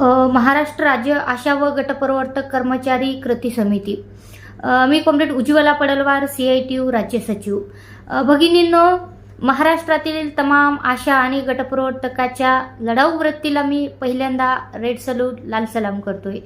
महाराष्ट्र राज्य आशा व गटप्रवर्तक कर्मचारी कृती समिती. मी comrade Ujjwala Padalwar C I T U राज्य सचिव. भगिनींनो महाराष्ट्रातील तमाम आशा आणि गटप्रवर्तकाच्या लढाऊ वृत्तीला मी पहिल्यांदा रेड सलूट लाल सलाम करतोय.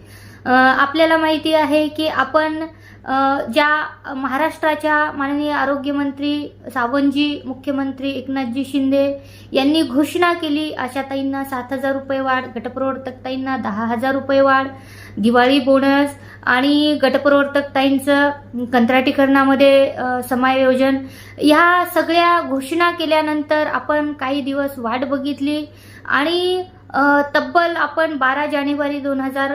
आपल्याला माहिती आहे की आपण ज्या महाराष्ट्राच्या माननीय आरोग्यमंत्री सावंतजी मुख्यमंत्री एकनाथजी शिंदे यांनी घोषणा केली आशाताईंना सात हजार रुपये वाढ गटप्रवर्तकताईंना दहा हजार रुपये वाढ दिवाळी बोनस आणि गटप्रवर्तकताईंचं कंत्राटीकरणामध्ये समायोजन. ह्या सगळ्या घोषणा केल्यानंतर आपण काही दिवस वाट बघितली आणि तब्बल आपण बारा जानेवारी दोन हजार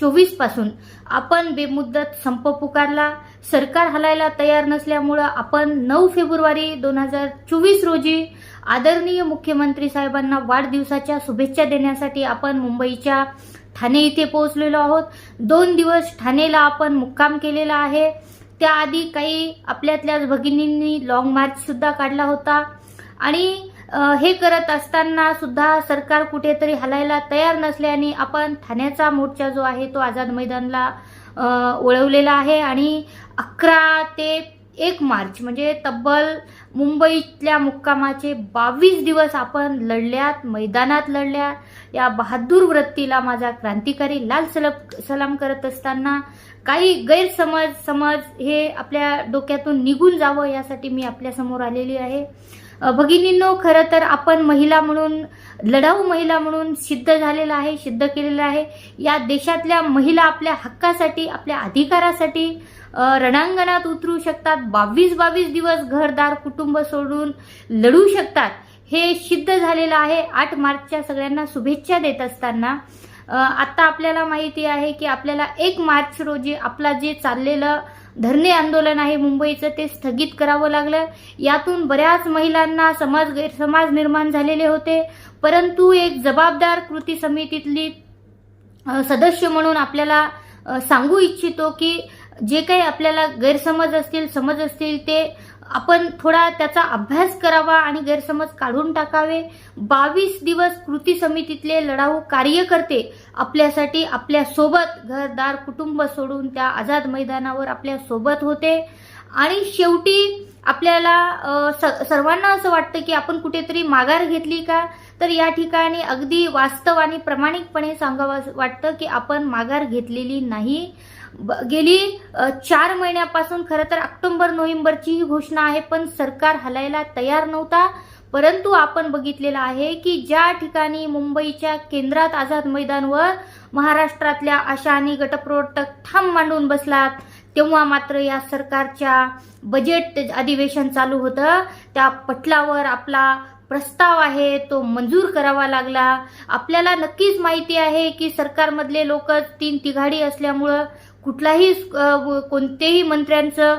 चोवीसपासून आपण बेमुद्दत संप पुकारला. सरकार हलायला तयार नसल्यामुळं आपण नऊ फेब्रुवारी दोन हजार चोवीस रोजी आदरणीय मुख्यमंत्री साहेबांना वाढदिवसाच्या शुभेच्छा देण्यासाठी आपण मुंबईच्या ठाणे इथे पोहोचलेलो आहोत. दोन दिवस ठाणेला आपण मुक्काम केलेला आहे. त्याआधी काही आपल्यातल्याच भगिनींनी लॉंग मार्च सुद्धा काढला होता. आणि हे करत असताना सुद्धा सरकार कुठेतरी हलायला तयार नसल्याने आपण ठाण्याचा मोर्चा जो आहे तो आझाद मैदानला ओळवलेला वळवलेला आहे आणि अकरा ते एक मार्च म्हणजे तब्बल मुंबईतल्या मुक्कामाचे बावीस दिवस आपण लढल्यात मैदानात लढल्या या बहादूर वृत्तीला माझा क्रांतिकारी लाल सलब सलाम करत असताना काही गैरसमज समज हे आपल्या डोक्यातून निघून जावं यासाठी मी आपल्यासमोर आलेली आहे. भगिनींनो खरं तर आपण महिला म्हणून लढाऊ महिला म्हणून सिद्ध झालेला आहे सिद्ध केलेलं आहे. या देशातल्या महिला आपल्या हक्कासाठी आपल्या अधिकारासाठी रणांगणात उतरू शकतात. बावीस बावीस दिवस घरदार कुटुंब सोडून लढू शकतात. हे सिद्ध झालेलं आहे. आठ मार्चच्या सगळ्यांना शुभेच्छा देत असताना. आता आपल्याला माहिती आहे की आपल्याला एक मार्च रोजी आपला जे चाललेलं धरणे आंदोलन आहे. मुंबईचं ते स्थगित करावं लागलं. यातून बऱ्याच महिलांना समाज गैरसमाज निर्माण झालेले होते. परंतु एक जबाबदार कृती समितीतली सदस्य म्हणून आपल्याला सांगू इच्छितो की जे काही आपल्याला गैरसमज असतील समज असतील ते आपण थोडा त्याचा अभ्यास करावा आणि गैरसमज काढून टाकावे. बावीस दिवस कृती समितीतले लढाऊ कार्यकर्ते आपल्यासाठी आपल्यासोबत घरदार कुटुंब सोडून त्या आझाद मैदानावर आपल्यासोबत होते. आणि शेवटी आपल्याला स- सर्वांना असं वाटतं की आपण कुठेतरी माघार घेतली का? तर या ठिकाणी अगदी वास्तव आणि प्रामाणिकपणे सांगावं वाटतं की आपण माघार घेतलेली नाही. ब- गेली चार महिन्यापासून खरं तर ऑक्टोबर नोव्हेंबरची ही घोषणा आहे पण सरकार हलायला तयार नव्हता. परंतु आपण बघितलेलं आहे की ज्या ठिकाणी मुंबईच्या केंद्रात आझाद मैदानवर महाराष्ट्रातल्या आशा आणि गटप्रवर्तक ठाम मांडून बसलात तेव्हा मात्र या सरकारच्या बजेट अधिवेशन चालू होतं. त्या पटलावर आपला प्रस्ताव आहे तो मंजूर करावा लागला. आपल्याला नक्कीच माहिती आहे की सरकारमधले लोक तीन तिघाडी असल्यामुळं कुठलाही कोणतेही मंत्र्यांचं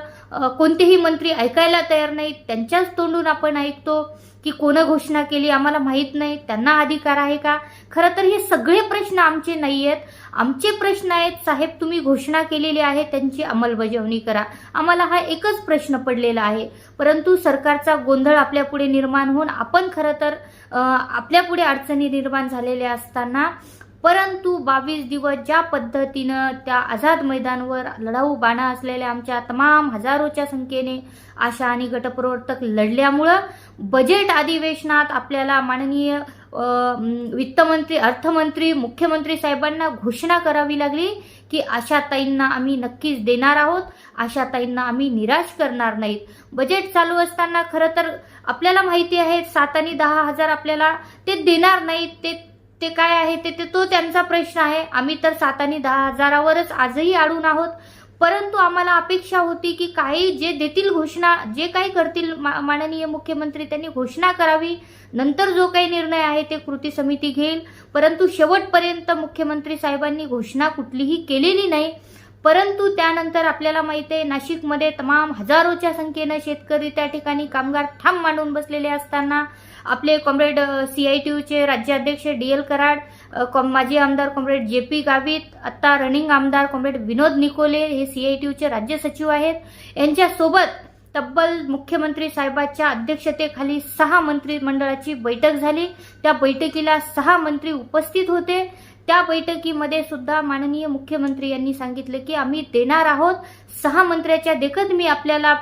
कोणतेही मंत्री ऐकायला तयार नाहीत. त्यांच्याच तोंडून आपण ऐकतो की कोण घोषणा केली आम्हाला माहीत नाही. त्यांना अधिकार आहे का? खरं तर हे सगळे प्रश्न आमचे नाही आहेत आमचे प्रश्न आहेत. साहेब तुम्ही घोषणा केलेली आहे त्यांची अंमलबजावणी करा. आम्हाला हा एकच प्रश्न पडलेला आहे. परंतु सरकारचा गोंधळ आपल्यापुढे निर्माण होऊन आपण खरं तर आपल्यापुढे अडचणी निर्माण झालेल्या असताना परंतु बावीस दिवस ज्या पद्धतीनं त्या आझाद मैदानवर लढाऊ बाणा असलेल्या आमच्या तमाम हजारोच्या संख्येने आशा आणि गटप्रवर्तक लढल्यामुळं बजेट अधिवेशनात आपल्याला माननीय वित्तमंत्री अर्थमंत्री मुख्यमंत्री साहेबांना घोषणा करावी लागली की आशाताईंना आम्ही नक्कीच देणार आहोत आशाताईंना आम्ही निराश करणार नाहीत. बजेट चालू असताना खरं तर आपल्याला माहिती आहे सात आणि दहा हजार आपल्याला ते देणार नाहीत ते ते काय आहे ते ते तो त्यांचा प्रश्न आहे. आम्ही तर सात आणि दहा हजारावरच आजही अडून आहोत. परंतु आम्हाला अपेक्षा होती की काही जे देतील घोषणा जे काही करतील मा- माननीय मुख्यमंत्री त्यांनी घोषणा करावी. नंतर जो काही निर्णय आहे ते कृती समिती घेईल. परंतु शेवटपर्यंत मुख्यमंत्री साहेबांनी घोषणा कुठलीही केलेली नाही. परंतु त्यानंतर आपल्याला माहिती आहे नाशिकमध्ये तमाम हजारोच्या संख्येनं शेतकरी त्या ठिकाणी कामगार ठाम मांडून बसलेले असताना आपले कॉम्रेड सी आय टी यूचे राज्याध्यक्ष डी एल कराड माजी आमदार कॉम्रेड जे पी गावित आत्ता रनिंग आमदार कॉम्रेड विनोद निकोले हे सी आय टी यूचे राज्य सचिव आहेत. यांच्यासोबत तब्बल मुख्यमंत्री साहेबांच्या अध्यक्षतेखाली सहा मंत्रिमंडळाची बैठक झाली. त्या बैठकीला सहा मंत्री उपस्थित होते. त्या बैठकीमध्ये सुद्धा माननीय मुख्यमंत्री यांनी सांगितलं की आम्ही देणार आहोत. सहा मंत्र्याच्या देखत मी आपल्याला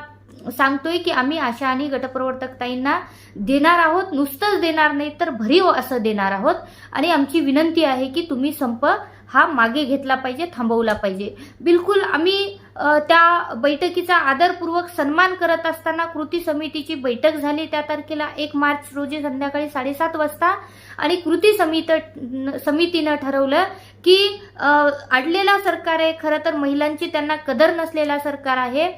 सांगतोय की आम्ही आशा आणि गटप्रवर्तकताईंना देणार आहोत नुसतंच देणार नाही तर भरीव असं देणार आहोत. आणि आमची विनंती आहे की तुम्ही संप हा मागे घेतला पाहिजे थांबवला पाहिजे. बिलकुल आम्ही त्या बैठकीचा आदरपूर्वक सन्मान करत असताना कृती समितीची बैठक झाली त्या तारखेला एक मार्च रोजी संध्याकाळी साडेसात वाजता. आणि कृती समित समितीनं ठरवलं की अडलेला सरकार आहे खरं तर महिलांची त्यांना कदर नसलेला सरकार आहे.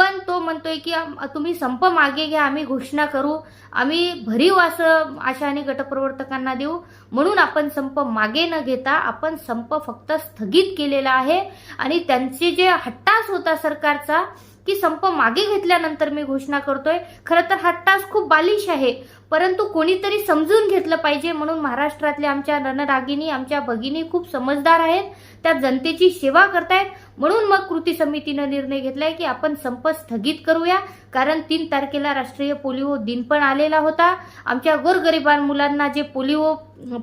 पण तो म्हणतोय की तुम्ही संप मागे घ्या आम्ही घोषणा करू. आम्ही भरीव असं आशाने गटप्रवर्तकांना देऊ. म्हणून आपण संप मागे न घेता आपण संप फक्त स्थगित केलेला आहे. आणि त्यांचे जे हट्टास होता सरकारचा की संप मागे घेतल्यानंतर मी घोषणा करतोय खरं तर हट्टास खूप बालिश आहे. परंतु कोणीतरी समजून घेतलं पाहिजे म्हणून महाराष्ट्रातल्या आमच्या रणरागिनी आमच्या भगिनी खूप समजदार आहेत. त्या जनतेची सेवा करतायत. म्हणून मग कृती समितीनं निर्णय घेतलाय की आपण संप स्थगित करूया कारण तीन तारखेला राष्ट्रीय पोलिओ दिन पण आलेला होता. आमच्या गोरगरिबां मुलांना जे पोलिओ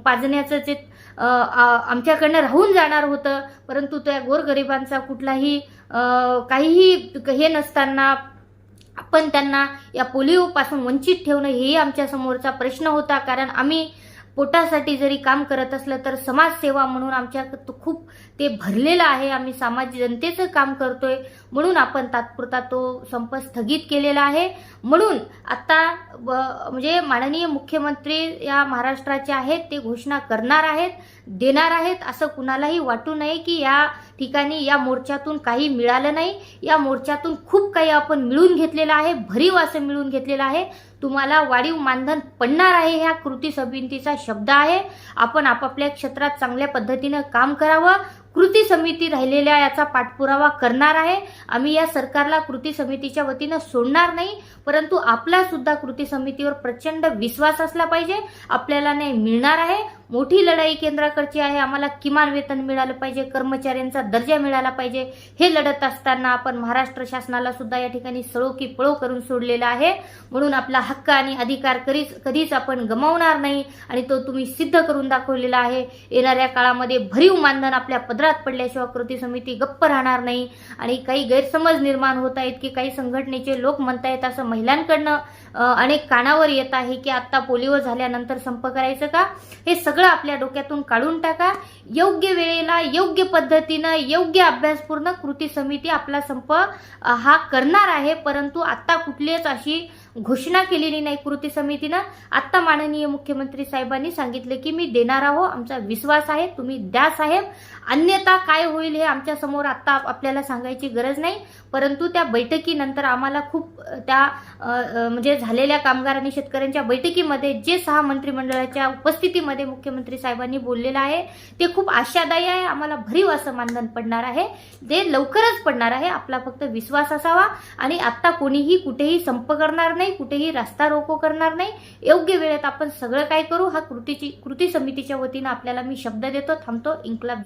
पाजण्याचं जे आमच्याकडनं राहून जाणार होतं परंतु त्या गोरगरिबांचा कुठलाही काहीही हे नसताना आपण त्यांना या पोलिओपासून वंचित ठेवणं हेही आमच्या समोरचा प्रश्न होता कारण आम्ही पोटासाठी जरी काम करत असलं तर समाजसेवा म्हणून आमच्या खूप ते भरलेलं आहे. आम्ही समाज जनतेचं काम करतोय म्हणून आपण तात्पुरता तो संप स्थगित केलेला आहे. म्हणून आता म्हणजे माननीय मुख्यमंत्री या महाराष्ट्राचे आहेत ते घोषणा करणार आहेत देणार आहेत असं कुणालाही वाटू नये की या ठिकाणी या मोर्चातून काही मिळालं नाही. या मोर्चातून खूप काही आपण मिळून घेतलेलं आहे भरीव असं मिळून घेतलेलं आहे. तुम्हाला वाढीव मानधन पडणार आहे ह्या कृती समितीचा शब्द आहे. आपण आपापल्या क्षेत्रात चांगल्या पद्धतीनं काम करावं. कृती समिती राहिलेल्या याचा पाठपुरावा करणार आहे. आम्ही या सरकारला कृती समितीच्या वतीनं सोडणार नाही परंतु आपला सुद्धा कृती समितीवर प्रचंड विश्वास असला पाहिजे. आपल्याला नाही मिळणार आहे. मोठी लढाई केंद्राकडची आहे. आम्हाला किमान वेतन मिळालं पाहिजे कर्मचाऱ्यांचा दर्जा मिळाला पाहिजे. हे लढत असताना आपण महाराष्ट्र शासनाला सुद्धा या ठिकाणी सळो की पळो करून सोडलेला आहे. म्हणून आपला हक्क आणि अधिकार कधीच कधीच आपण गमावणार नाही आणि तो तुम्ही सिद्ध करून दाखवलेला आहे. येणाऱ्या काळामध्ये भरीव मानधन आपल्या पदरात पडल्याशिवाय कृती समिती गप्प राहणार नाही. आणि काही गैरसमज निर्माण होत आहेत की काही संघटनेचे लोक म्हणतायत असं महिलांकडनं अनेक कानावर येत आहे की आत्ता पोलिओ झाल्यानंतर संप करायचं का? हे सगळं सगळं आपल्या डोक्यातून काढून टाका. योग्य वेळेला योग्य पद्धतीनं योग्य अभ्यासपूर्ण कृती समिती आपला संप हा करणार आहे. परंतु आत्ता कुठलीच अशी घोषणा केलेली नाही कृती समितीनं. आत्ता माननीय मुख्यमंत्री साहेबांनी सांगितलं की मी देणार आहो आमचा विश्वास आहे. तुम्ही द्या साहेब. अन्यथा काय होईल हे आमच्यासमोर आत्ता आपल्याला सांगायची गरज नाही. परंतु त्या बैठकीनंतर आम्हाला खूप त्या म्हणजे झालेल्या कामगार आणि शेतकऱ्यांच्या बैठकीमध्ये जे सहा मंत्रिमंडळाच्या उपस्थितीमध्ये मुख्यमंत्री साहेबांनी बोललेलं आहे ते खूप आशादायी आहे. आम्हाला भरीव असं मानधन पडणार आहे. ते लवकरच पडणार आहे. आपला फक्त विश्वास असावा. आणि आत्ता कोणीही कुठेही संप करणार नाही. नाही कुठेही रास्ता रोको करणार नाही. योग्य वेळेत आपण सगळं काय करू? हा कृतीची कृती समितीच्या वतीनं आपल्याला मी शब्द देतो थांबतो. इन्कलाब